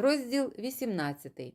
Розділ 18.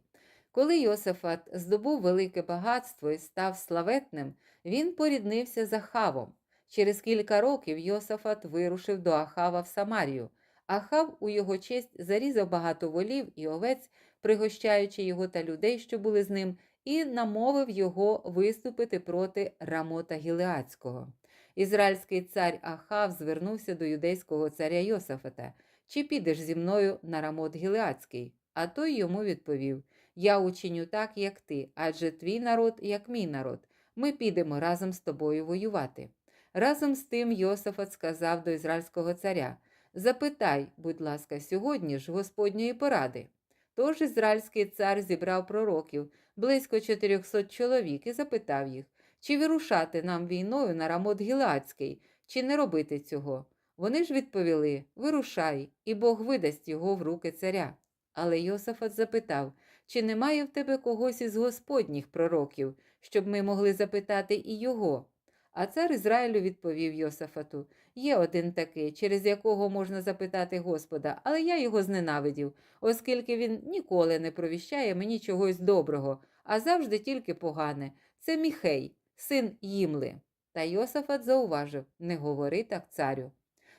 Коли Йосафат здобув велике багатство і став славетним, він поріднився з Ахавом. Через кілька років Йосафат вирушив до Ахава в Самарію. Ахав у його честь зарізав багато волів і овець, пригощаючи його та людей, що були з ним, і намовив його виступити проти Рамота Гілеацького. Ізраїльський цар Ахав звернувся до юдейського царя Йосафата. Чи підеш зі мною на Рамот Гілеацький? А той йому відповів: Я учиню так, як ти, адже твій народ, як мій народ. Ми підемо разом з тобою воювати. Разом з тим Йосафат сказав до ізраїльського царя: Запитай, будь ласка, сьогодні ж Господньої поради. Тож ізраїльський цар зібрав пророків близько 400 чоловік і запитав їх, чи вирушати нам війною на Рамот Гілеацький, чи не робити цього. Вони ж відповіли Вирушай, і Бог видасть його в руки царя. Але Йосафат запитав, чи немає в тебе когось із господніх пророків, щоб ми могли запитати і його. А цар Ізраїлю відповів Йосафату Є один такий, через якого можна запитати Господа, але я його зненавидів, оскільки він ніколи не провіщає мені чогось доброго, а завжди тільки погане. Це Міхей, син Їмли. Та Йосафат зауважив не говори так царю.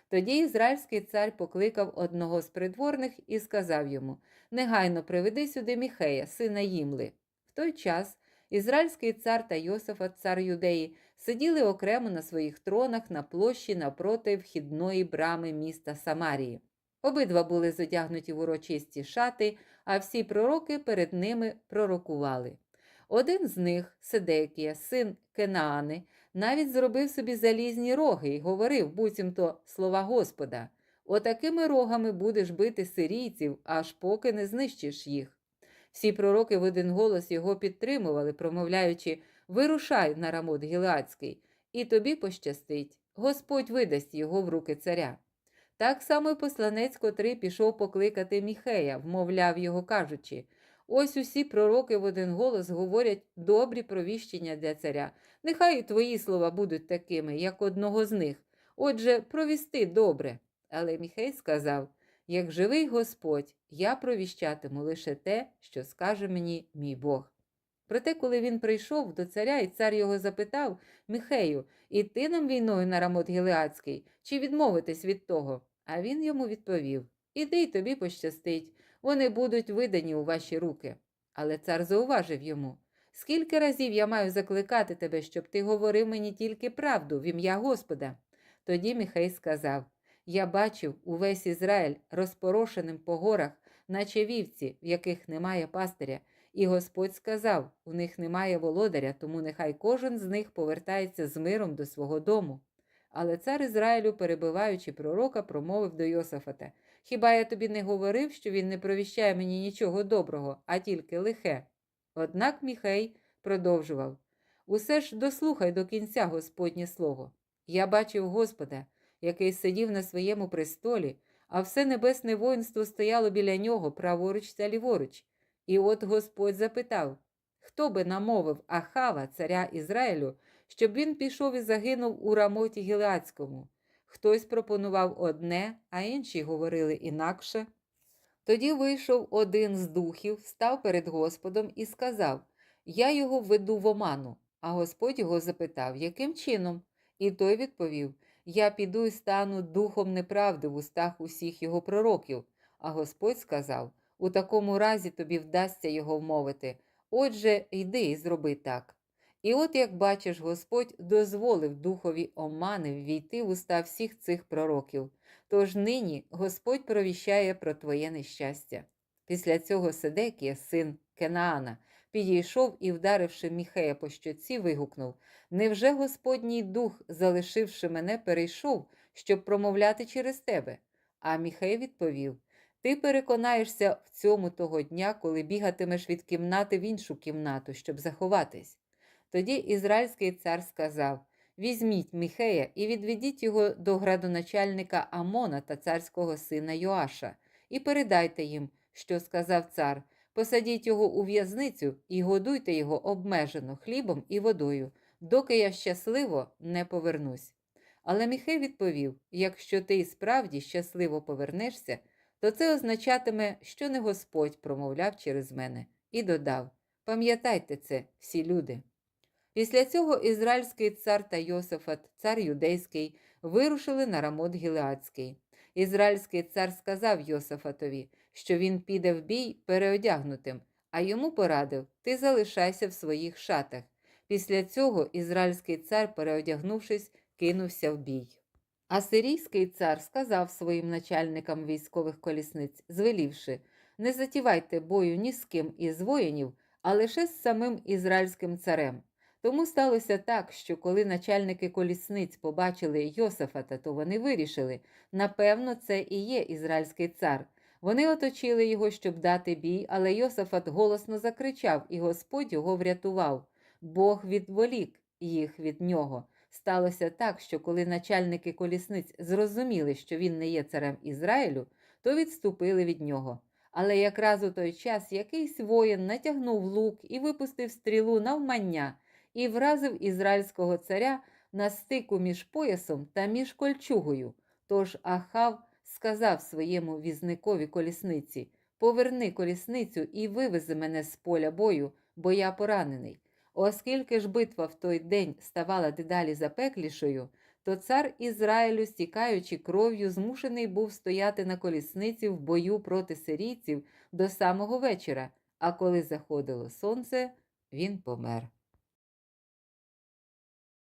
Тоді ізраїльський цар покликав одного з придворних і сказав йому Негайно приведи сюди Міхея, сина Їмли. В той час ізраїльський цар та Йосафат, цар юдеї, сиділи окремо на своїх тронах на площі напроти вхідної брами міста Самарії. Обидва були задягнуті в урочисті шати, а всі пророки перед ними пророкували. Один з них, Седекія, син Кенаани, навіть зробив собі залізні роги і говорив, буцімто слова Господа. Отакими рогами будеш бити сирійців, аж поки не знищиш їх. Всі пророки в один голос його підтримували, промовляючи Вирушай на рамот Гілеацький, і тобі пощастить, Господь видасть його в руки царя. Так само й посланець, котрий пішов покликати Міхея, вмовляв його, кажучи Ось усі пророки в один голос говорять добрі провіщення для царя. Нехай і твої слова будуть такими, як одного з них. Отже, провісти добре. Але Міхей сказав як живий Господь, я провіщатиму лише те, що скаже мені мій Бог. Проте, коли він прийшов до царя, і цар його запитав Міхею, іти нам війною на рамот Гілеацький, чи відмовитись від того? А він йому відповів Іди й тобі пощастить, вони будуть видані у ваші руки. Але цар зауважив йому Скільки разів я маю закликати тебе, щоб ти говорив мені тільки правду в ім'я Господа? Тоді Міхей сказав Я бачив увесь Ізраїль розпорошеним по горах, наче вівці, в яких немає пастиря. І Господь сказав: у них немає володаря, тому нехай кожен з них повертається з миром до свого дому. Але цар Ізраїлю, перебиваючи пророка, промовив до Йосафата Хіба я тобі не говорив, що він не провіщає мені нічого доброго, а тільки лихе? Однак Міхей продовжував Усе ж дослухай до кінця Господнє слово. Я бачив Господа, який сидів на своєму престолі, а все небесне воїнство стояло біля нього праворуч та ліворуч. І от Господь запитав хто би намовив Ахава, царя Ізраїлю, щоб він пішов і загинув у рамоті Гілеацькому. Хтось пропонував одне, а інші говорили інакше. Тоді вийшов один з духів, став перед Господом і сказав Я його введу в оману. А Господь його запитав, яким чином? І той відповів Я піду і стану духом неправди в устах усіх його пророків. А Господь сказав У такому разі тобі вдасться його вмовити. Отже, йди і зроби так. І от, як бачиш, Господь дозволив духові омани ввійти в уста всіх цих пророків. Тож нині Господь провіщає про твоє нещастя. Після цього Седекія, син Кенаана, підійшов і, вдаривши Міхея по щоці, вигукнув Невже Господній дух, залишивши мене, перейшов, щоб промовляти через тебе? А Міхей відповів Ти переконаєшся в цьому того дня, коли бігатимеш від кімнати в іншу кімнату, щоб заховатись. Тоді ізраїльський цар сказав Візьміть Міхея і відведіть його до градоначальника Амона та царського сина Йоаша, і передайте їм, що сказав цар. Посадіть його у в'язницю і годуйте його обмежено хлібом і водою, доки я щасливо не повернусь. Але Міхей відповів: якщо ти і справді щасливо повернешся, то це означатиме, що не Господь промовляв через мене, і додав: Пам'ятайте це, всі люди. Після цього ізраїльський цар та Йосифат, цар юдейський, вирушили на Рамот Гілеадський. Ізраїльський цар сказав Йосифатові, що він піде в бій переодягнутим, а йому порадив: Ти залишайся в своїх шатах. Після цього ізраїльський цар, переодягнувшись, кинувся в бій. Асирійський цар сказав своїм начальникам військових колісниць, звелівши: Не затівайте бою ні з ким із воїнів, а лише з самим ізраїльським царем. Тому сталося так, що коли начальники колісниць побачили Йосифата, то вони вирішили, напевно, це і є ізраїльський цар. Вони оточили його, щоб дати бій, але Йосифат голосно закричав, і Господь його врятував. Бог відволік їх від нього. Сталося так, що коли начальники колісниць зрозуміли, що він не є царем Ізраїлю, то відступили від нього. Але якраз у той час якийсь воїн натягнув лук і випустив стрілу навмання і вразив ізраїльського царя на стику між поясом та між кольчугою. Тож Ахав сказав своєму візникові колісниці: Поверни колісницю і вивези мене з поля бою, бо я поранений. Оскільки ж битва в той день ставала дедалі запеклішою, то цар Ізраїлю, стікаючи кров'ю, змушений був стояти на колісниці в бою проти сирійців до самого вечора, а коли заходило сонце, він помер.